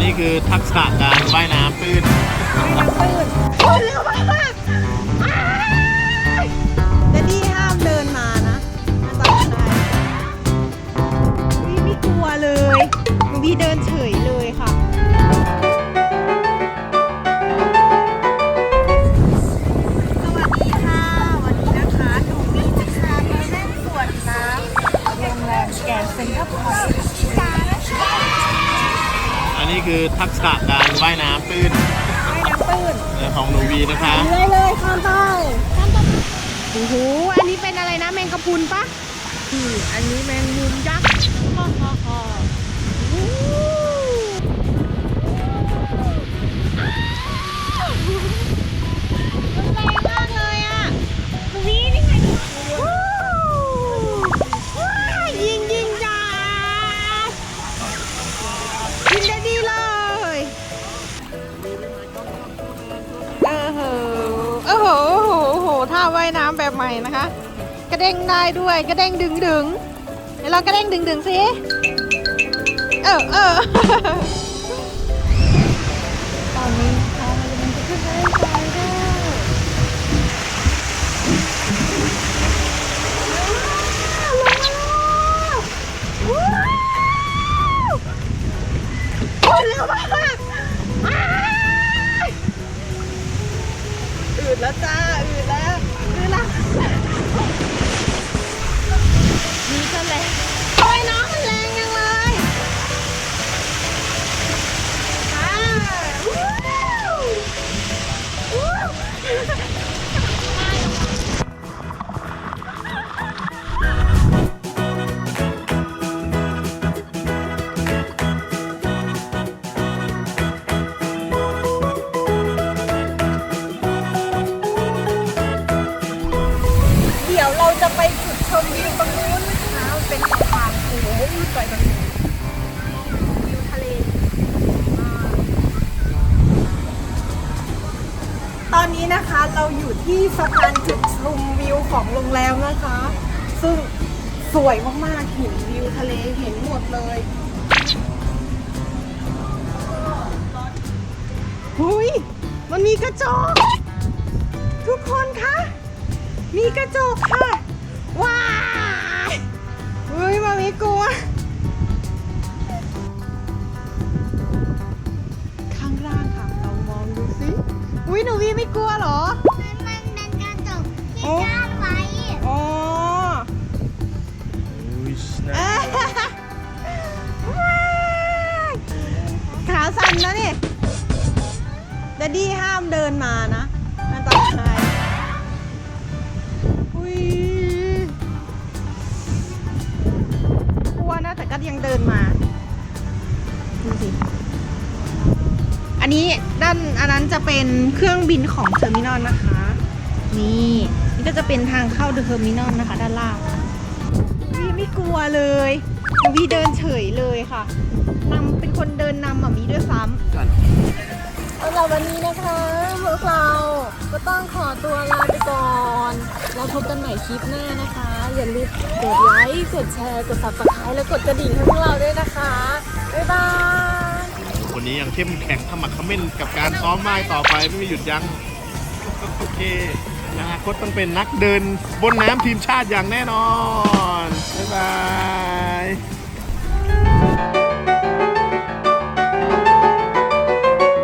นี่คือทักษะการว่ายน้ำตื้นน้ำตื้น นนี้คือทักษะการว่ายน้ำตื้นว่ายน้ำตื้นของหนูวีนะคะเลยเลยข้ามไปข้ามไปโอ้โหอันนี้เป็นอะไรนะแมงกะพรุนปะอืมอันนี้แมงมุมยักษ์ฮ่าฮ่าฮ่า ว่ายน้ำแบบใหม่นะคะ กระเด้งได้ด้วยกระเด้งดึงดึงเดี๋ยวเรากระเด้งดึงดึงสิเออเออตอนนี้เรากำลังจะขึ้นไปเล่นทรายแล้วว้าวลงมาแล้วว้าวโอ้ยเร็วมากอ้ายอืดแล้วจ้าอืดแล้ว อื นะคะ เราอยู่ที่สะพานจุดชมวิวของโรงแรมนะคะ ซึ่งสวยมากๆเห็นวิวทะเลเห็นหมดเลยหุยมันมีกระจก ทุกคนคะ มีกระจกค่ะ อุ้ยหนูวีไม่กลัวเหรอ มันมันเป็นกระจกที่กั้นไว้อ๋ออุ้ยเอ้ยว้ายขาสั่นนะนี่ดดดี้ห้ามเดินมานะ อันนี้ด้านอันนั้นจะเป็นเครื่องบินของเทอร์มินอลนะคะ นี่นี่ก็จะเป็นทางเข้าเทอร์มินอลนะคะ ด้านล่างวีไม่กลัวเลยวีเดินเฉยเลยค่ะนำเป็นคนเดินนำอะมีด้วยซ้ำสำหรับวันนี้นะคะพวกเราก็ต้องขอตัวลาไปก่อนเราพบกันใหม่คลิปหน้านะคะ อย่าลืมกดไลค์กดแชร์กด subscribe แล้วกดกระดิ่งให้พวกเราด้วยนะคะ บ๊ายบาย วันนี้ยังเข้มแข็งขมักเขม้นกับการซ้อมว่ายต่อไปไม่มีหยุดยั้งโอเคอนาคตต้องเป็นนักเดินบนน้ำทีมชาติอย่างแน่นอน บ๊ายบาย